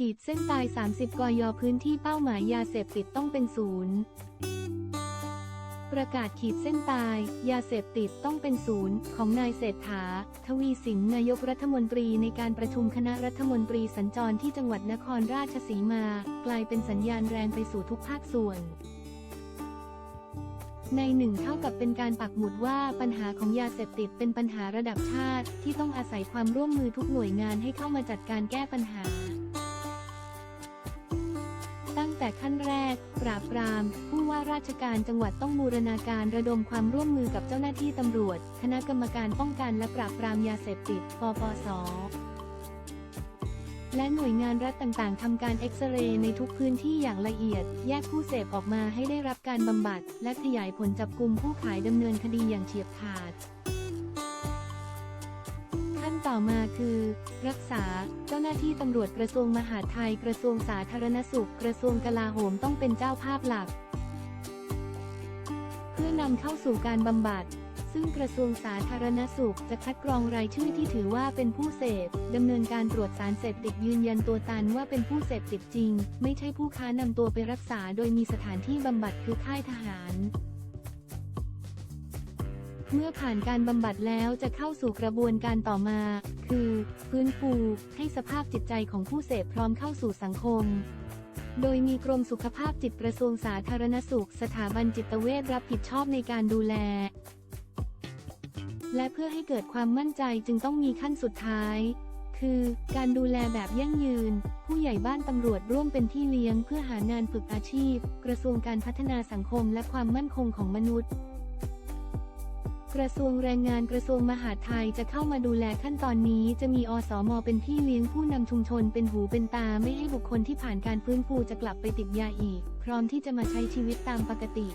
ขีดเส้นตาย 30 กยพื้นที่เป้าหมายยาเสพติดต้องเป็นศูนย์ประกาศขีดเส้นตาย ยาเสพติดต้องเป็นศูนย์ของนายเศรษฐา ทวีสินนายกรัฐมนตรีในการประชุมคณะรัฐมนตรีสัญจรที่จังหวัดนครราชสีมา กลายเป็นสัญญาณแรงไปสู่ทุกภาคส่วน ในหนึ่งเท่ากับเป็นการปักหมุดว่าปัญหาของยาเสพติดเป็นปัญหาระดับชาติ ที่ต้องอาศัยความร่วมมือทุกหน่วยงานให้เข้ามาจัดการแก้ปัญหา แต่ขั้นแรก ปราบปราม ผู้ว่าราชการจังหวัดต้องบูรณาการระดมความร่วมมือกับเจ้าหน้าที่ตำรวจ คณะกรรมการป้องกันและปราบปรามยาเสพติด ปปสและหน่วยงานรัฐต่างๆ ทำการเอ็กซเรย์ในทุกพื้นที่อย่างละเอียด แยกผู้เสพออกมาให้ได้รับการบำบัด และขยายผลจับกลุ่มผู้ขายดำเนินคดีอย่างเฉียบขาด ต่อมาคือ รักษา เจ้าหน้าที่ตำรวจกระทรวงมหาดไทยกระทรวงสาธารณสุข กระทรวงกลาโหมต้องเป็นเจ้าภาพหลัก เพื่อนำเข้าสู่การบำบัด ซึ่งกระทรวงสาธารณสุขจะคัดกรองรายชื่อที่ถือว่าเป็นผู้เสพดำเนินการตรวจสารเสพติดยืนยันตัวตันว่าเป็นผู้เสพติดจริง ไม่ใช่ผู้ค้านำตัวไปรักษา โดยมีสถานที่บำบัดคือค่ายทหาร เมื่อผ่านการบำบัดแล้วจะเข้าสู่กระบวนการต่อมา คือฟื้นฟูให้สภาพจิตใจของผู้เสพพร้อมเข้าสู่สังคม โดยมีกรมสุขภาพจิตกระทรวงสาธารณสุข สถาบันจิตเวชรับผิดชอบในการดูแล และเพื่อให้เกิดความมั่นใจจึงต้องมีขั้นสุดท้าย คือการดูแลแบบยั่งยืน ผู้ใหญ่บ้านตำรวจร่วมเป็นที่เลี้ยงเพื่อหางานฝึกอาชีพ กระทรวงการพัฒนาสังคมและความมั่นคงของมนุษย์ กระทรวงแรงงานกระทรวงมหาดไทยจะเข้ามาดูแลขั้นตอนนี้จะมีอสมเป็นพี่เลี้ยงผู้นำชุมชนเป็นหูเป็นตาไม่ให้บุคคลที่ผ่านการฟื้นฟูจะกลับไปติดยาอีก พร้อมที่จะมาใช้ชีวิตตามปกติ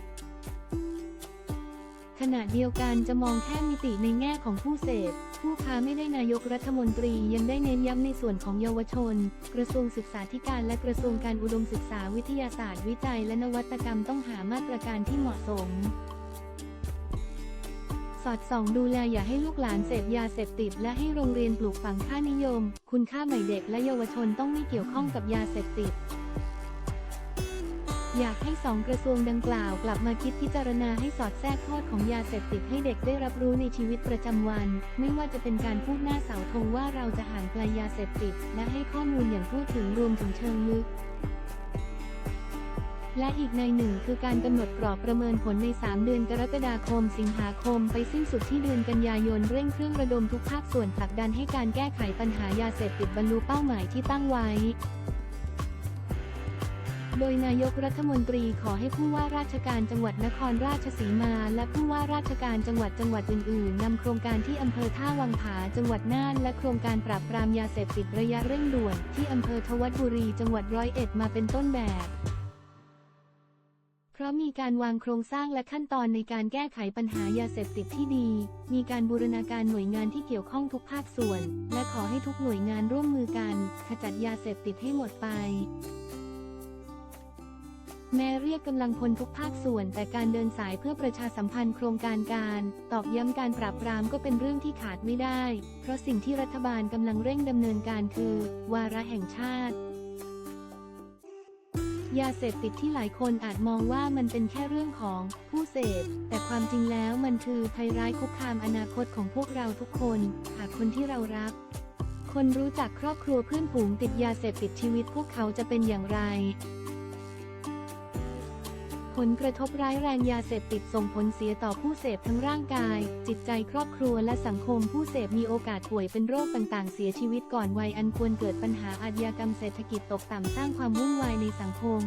ขณะเดียวกันจะมองแค่มิติในแง่ของผู้เสพผู้ค้าไม่ได้นายกรัฐมนตรียังได้เน้นย้ำในส่วนของเยาวชน กระทรวงศึกษาธิการและกระทรวงการอุดมศึกษาวิทยาศาสตร์วิจัยและนวัตกรรมต้องหามาตรการที่เหมาะสม สอดส่องดูแลอย่าให้ลูกหลานเสพยาเสพติด และให้โรงเรียนปลูกฝังค่านิยม คุณค่าใหม่เด็กและเยาวชนต้องไม่เกี่ยวข้องกับยาเสพติด อยากให้สองกระทรวงดังกล่าวกลับมาคิดพิจารณาให้สอดแทรกโทษของยาเสพติดให้เด็กได้รับรู้ในชีวิตประจำวัน ไม่ว่าจะเป็นการพูดหน้าเสาธงว่าเราจะห่างไกลยาเสพติด และให้ข้อมูลอย่างทั่วถึงรวมถึงเชิงลึก และอีกในหนึ่งคือการกำหนดกรอบประเมินผลใน 3 เดือนกรกฎาคม สิงหาคม ไปสิ้นสุดที่เดือนกันยายนเร่งเครื่องระดมทุกภาคส่วนผลักดันให้การแก้ไขปัญหายาเสพติดบรรลุเป้าหมายที่ตั้งไว้โดยนายกรัฐมนตรีขอให้ผู้ว่าราชการจังหวัดนครราชสีมา และผู้ว่าราชการจังหวัดจังหวัดอื่นๆนำโครงการที่อำเภอท่าวังผาจังหวัดน่าน และโครงการปราบปรามยาเสพติดระยะเร่งด่วน ที่อำเภอทวัดบุรีจังหวัดร้อยเอ็ดมาเป็นต้นแบบ ราะมีการวางโครงสร้างและขั้นตอนในการแก้ไขปัญหายาเสพติดที่ดี มีการบูรณาการหน่วยงานที่เกี่ยวข้องทุกภาคส่วน และขอให้ทุกหน่วยงานร่วมมือกัน ขจัดยาเสพติดให้หมดไป แม้เรียกกำลังพลทุกภาคส่วน แต่การเดินสายเพื่อประชาสัมพันธ์โครงการการ ตอกย้ำการปราบปรามก็เป็นเรื่องที่ขาดไม่ได้ เพราะสิ่งที่รัฐบาลกำลังเร่งดำเนินการคือ วาระแห่งชาติ ยาเสพติดที่หลายคนอาจมองว่ามันเป็นแค่เรื่องของผู้เสพ แต่ความจริงแล้วมันคือภัยร้ายคุกคามอนาคตของพวกเราทุกคน หากคนที่เรารัก คนรู้จักครอบครัวเพื่อนฝูงติดยาเสพติดชีวิตพวกเขาจะเป็นอย่างไร ผลกระทบร้ายแรงยาเสพติดส่งผลเสียต่อผู้เสพทั้งร่างกาย จิตใจครอบครัวและสังคมผู้เสพมีโอกาสป่วยเป็นโรคต่างๆ เสียชีวิตก่อนวัยอันควรเกิดปัญหาอาชญากรรมเศรษฐกิจตกต่ำสร้างความวุ่นวายในสังคม